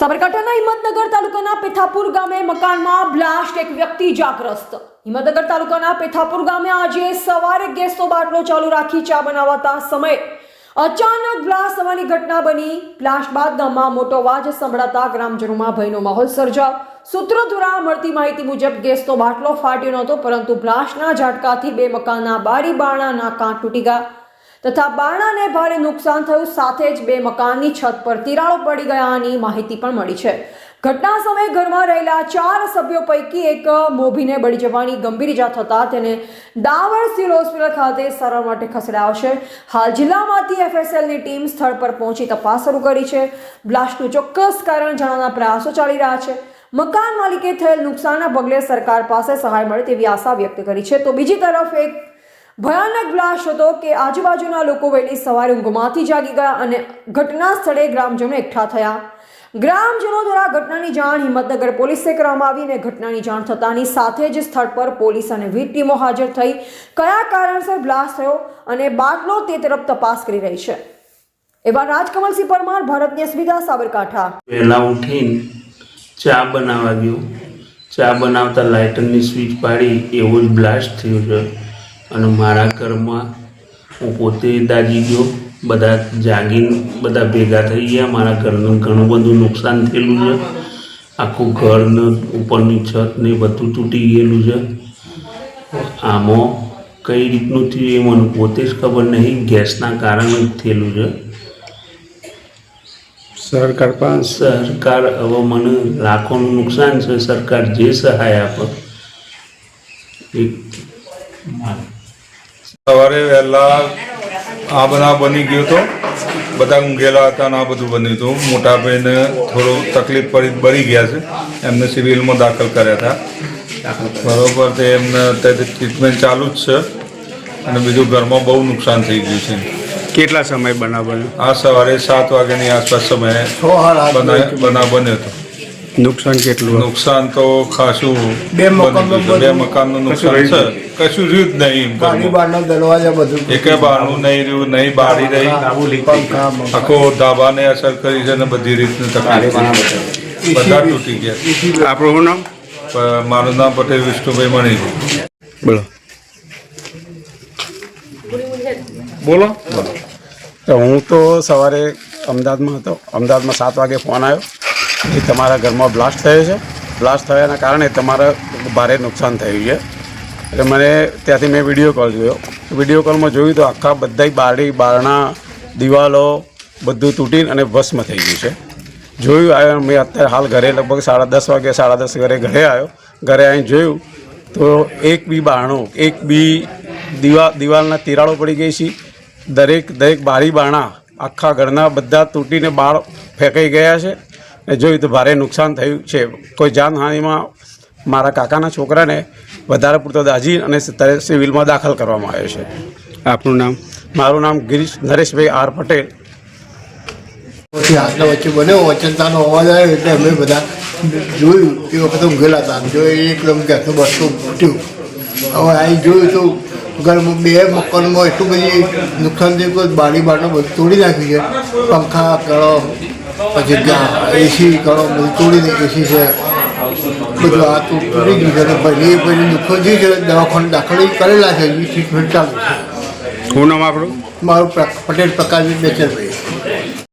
સાબરકાંઠાના હિંમતનગર તાલુકાના પેથાપુર ગામે મકાનમાં બ્લાસ્ટ એક વ્યક્તિ જાગ્રસ્ત હિંમતનગર તાલુકાના પેથાપુર ગામે આજે સવારે ગેસનો બાટલો ચાલુ રાખી ચા બનાવતા સમયે અચાનક બ્લાસ્ટ થવાની ઘટના બની. બ્લાસ્ટ બાદ ગામમાં મોટો અવાજ સંભળાતા ગ્રામજનોમાં ભયનો માહોલ સર્જાયો. સૂત્રો દ્વારા મળતી માહિતી મુજબ ગેસનો બાટલો ફાટ્યો નહોતો, પરંતુ બ્લાસ્ટના ઝાટકાથી બે મકાનના બારી બારણાના કાં તૂટી ગયા. તથા બારણાને ભારે નુકસાન થયું, સાથે જ બે મકાનની છત પર તિરાડો પડી ગયાની માહિતી પણ મળી છે. ઘટના સમયે ઘરમાં રહેલા ચાર સભ્યો પૈકી એક મોભીને બળી જવાની ગંભીર ઇજા થતાં તેને દાવર સિવિલ હોસ્પિટલ ખાતે સારવાર માટે ખસેડાયો છે. હાલ જિલ્લામાંથી એફએસએલની ટીમ સ્થળ પર પહોંચી તપાસ શરૂ કરી છે. બ્લાસ્ટનું ચોક્કસ કારણ જાણવાના પ્રયાસો ચાલી રહ્યા છે. મકાન માલિકે થયેલ નુકસાનના પગલે સરકાર પાસે સહાય મળે તેવી આશા વ્યક્ત કરી છે. તો બીજી તરફ એક ભયાનક બ્લાસ્ટ હતો કે આજુબાજુના લોકો વહેલી સવારે ઊંઘમાંથી જાગી ગયા અને ઘટના સ્થળે ગ્રામજનો એકઠા થયા. ગ્રામજનો દ્વારા ઘટનાની જાણ હિંમતનગર પોલીસે કરવામાં આવી અને ઘટનાની જાણ થતાની સાથે જ સ્થળ પર પોલીસ અને વીજ ટીમો હાજર થઈ. કયા કારણસર બ્લાસ્ટ થયો અને બાટલો તે તરફ તપાસ કરી રહી છે. એવા રાજકમલસિંહ પરમાર ભારતની અસ્મિતા સાબરકાંઠા. વહેલા ઉઠીને ચા બનાવવા ગયો. ચા બનાવતા લાઇટરની સ્વિચ પાડી, એવો જ બ્લાસ્ટ થયો છે. અને મારા ઘરમાં હું પોતે દાજી ગયો. બધા જાગીને બધા ભેગા થઈ ગયા. મારા ઘરનું ઘણું બધું નુકસાન થયેલું છે. આખું ઘરને ઉપરની છત ને બધું તૂટી ગયેલું છે. આમાં કઈ રીતનું થયું એ મને પોતે જ ખબર નહીં. ગેસના કારણે જ થયેલું છે. સરકાર પાસે? સરકાર હવે મને લાખોનું નુકસાન છે. સરકાર જે સહાય આપે. એ સવારે વહેલા આ બનાવ બની ગયો હતો. બધા ઊંઘેલા હતા અને આ બધું બન્યું હતું. મોટા ભાઈને થોડું તકલીફ પડી બળી ગયા છે. એમને સિવિલમાં દાખલ કર્યા હતા. બરોબર તે એમને અત્યારે ટ્રીટમેન્ટ ચાલુ જ છે. અને બીજું ઘરમાં બહુ નુકસાન થઈ ગયું છે. કેટલા સમય બનાવ બન્યો આ સવારે સાત વાગ્યાની આસપાસ સમયે બના- બનાવ બન્યો હતો. નુકસાન કેટલું નુકસાન તો ખાસું બે. બે મકાનનું નુકસાન છે. કશું રહ્યું જ નહીં પાણી બહારનો દરવાજા બધું એકે બારણું નહીં રહ્યું નહીં બારી રહી. આખો ધાબાને અસર કરી છે ને બધી રીતની તકલીફ બધા તૂટી ગયા. આપણું નામ? મારું નામ પટેલ વિષ્ણુભાઈ મણી બોલો. બોલો. તો હું તો સવારે અમદાવાદમાં હતો. અમદાવાદમાં સાત વાગે ફોન આવ્યો. કે તમારા ઘરમાં બ્લાસ્ટ થયો છે. બ્લાસ્ટ થયાના કારણે તમારે ભારે નુકસાન થયું છે. એટલે મને ત્યાંથી મેં વીડિયો કોલ જોયો. વીડિયો કોલમાં જોયું તો આખા બધા બારી, બારણા, દિવાલો બધું તૂટીને અને ભસ્મ થઈ ગયું છે. જોયું, આવ્યો, મેં અત્યારે હાલ ઘરે લગભગ સાડા દસ વાગે, સાડા દસ ઘરે ઘરે આવ્યો. ઘરે આવીને જોયું તો એક બી બારણું, એક બી દિવા, દિવાલના તિરાડો પડી ગઈ છે. દરેક દરેક બારી, બારણા આખા ઘરના બધા તૂટીને બાળ ફેંકાઈ ગયા છે. જોયું તો ભારે નુકસાન થયું છે. કોઈ જાનહાનિમાં મારા કાકાના છોકરાને વધારે પૂરતો દાજી અને સિવિલમાં દાખલ કરવામાં આવ્યો છે. આપનું નામ? મારું નામ ગિરીશ નરેશભાઈ આર પટેલ. પછી આટલા વચ્ચે બન્યો, વચનતાનો અવાજ આવ્યો એટલે અમે બધા જોયું. એ વખતે ઊંઘેલા હતા. જો એકદમ ગેસનું બસો ફૂટ્યું. હવે અહીં જોયું તો ઘરમાં બે મકાનમાં એટલું બધી નુકસાન થયું કે બારી બારનું બધું તોડી નાખ્યું છે. પંખા કરો પછી એસી કરો બધું તોડી એસી છે. બધું આ તો તૂટી ગયું છે પહેલી પહેલી દુઃખો જે છે દવાખાને દાખલ કરેલા છે એ ટ્રીટમેન્ટ ચાલુ છે. શું નામ આપણું મારું પટેલ પ્રકાશજી બેચરભાઈ.